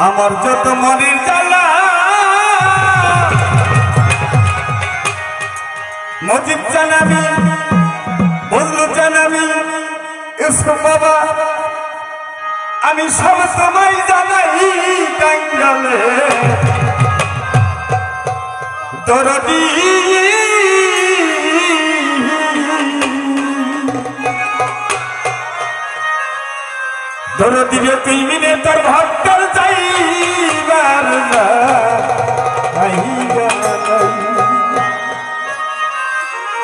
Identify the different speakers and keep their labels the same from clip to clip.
Speaker 1: আমার যত মনের জ্বালা মজিদ জানাবি বজলু জানাবি ইসু বাবা, আমি সব সময় জানাই টাঙ্গালে দরদি দরদি রে তুই মিনে তোর ভক্তর যাইবার না।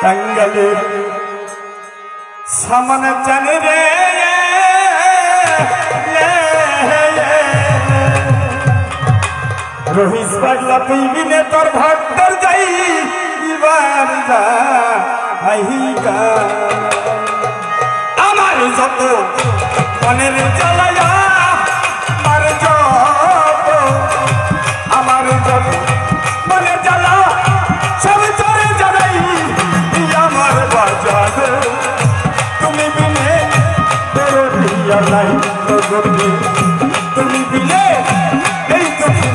Speaker 1: টাঙ্গালের সামনে জানে রে রহিস পাগলা তুই বিনে তোর ভক্তর যাই এবার যা আমার যত মনের জ্বালায়া আমার জপ আমার জপ। মনে চলা সব চলে জ্বালাই আমার বাজার। তুমি বিনে তোর নাই তুমি বিনে এই তুমি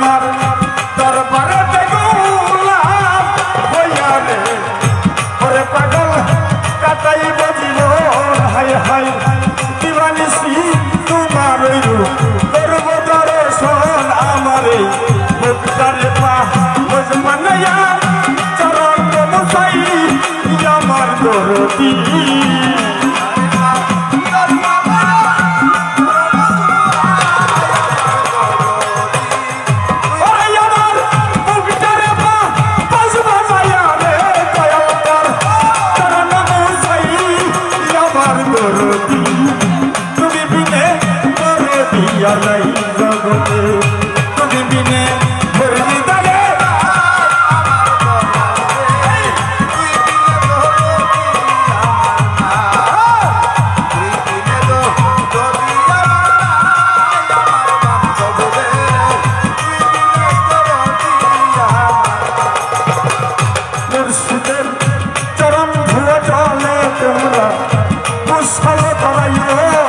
Speaker 1: আমি তোমার দরবারে পাগল কাটাই বজিব হাই হাই দিবানিসি তোমার দর্শন আমার। মুক্তারে পা বুঝমানাইয়া চরণ মশাই আমার দরদি। আর নাই জগতে। তুমি বিনে চরণ ধুয়ে চলে তোমরা। মুসল ধরাইও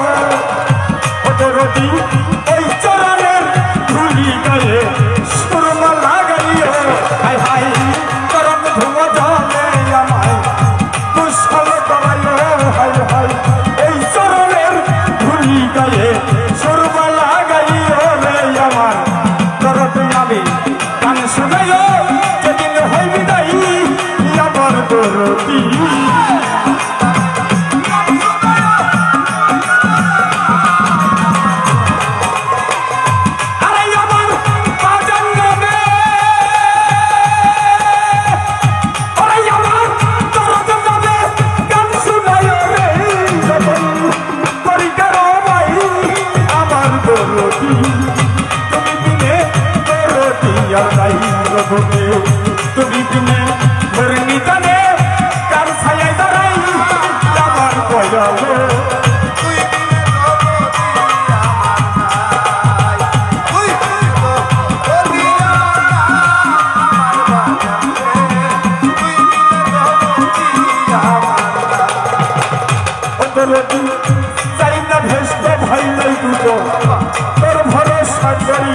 Speaker 1: করি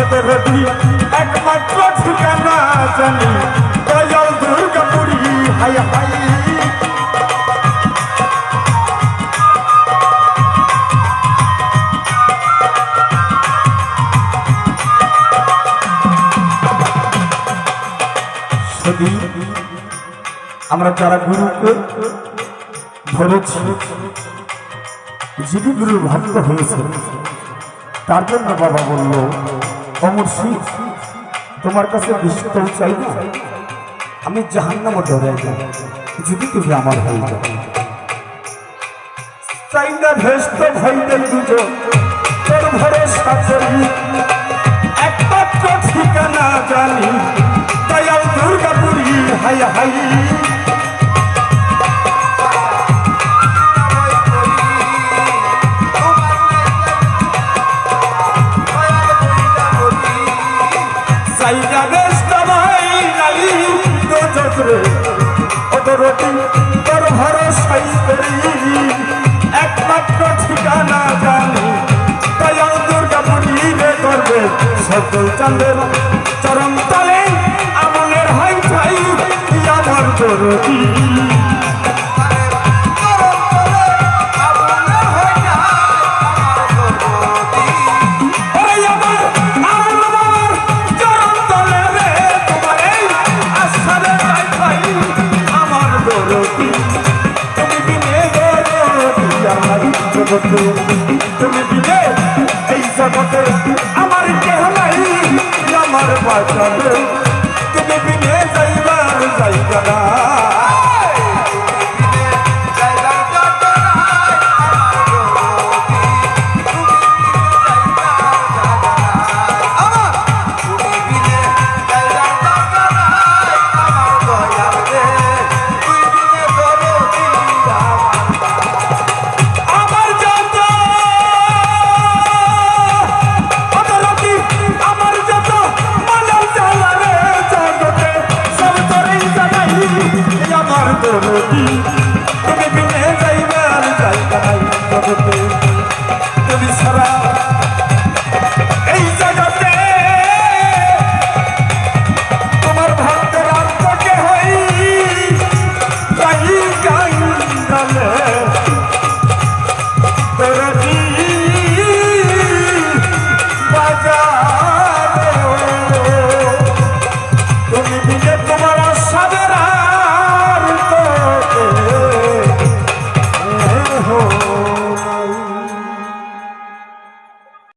Speaker 1: ওদের তুই একমাত্র ঠিকানা জানি। Dayal দুর্গাপুরী high high. যদি আমরা যারা গুরুকে ধরেছি, যিনি গুরুর ভক্ত হয়েছে তার জন্য বাবা বলল, অমর সিং, তোমার কাছে বিষ্ণু চাই না। আমি জাহান্নামে ডরে যাই যদি তুমি আমার হয়ে যাও। একমাত্র ঠিকানা জানি, দয়াল দুর্গাপুরি, হাই হাই। একমাত্র ঠিকানা জানি, দয়াল দুর্গাপুরি রে করবে সকল চাঁদের চরম তলে আমলের হাই ঠাই আমার জরুরি। Tu me primeza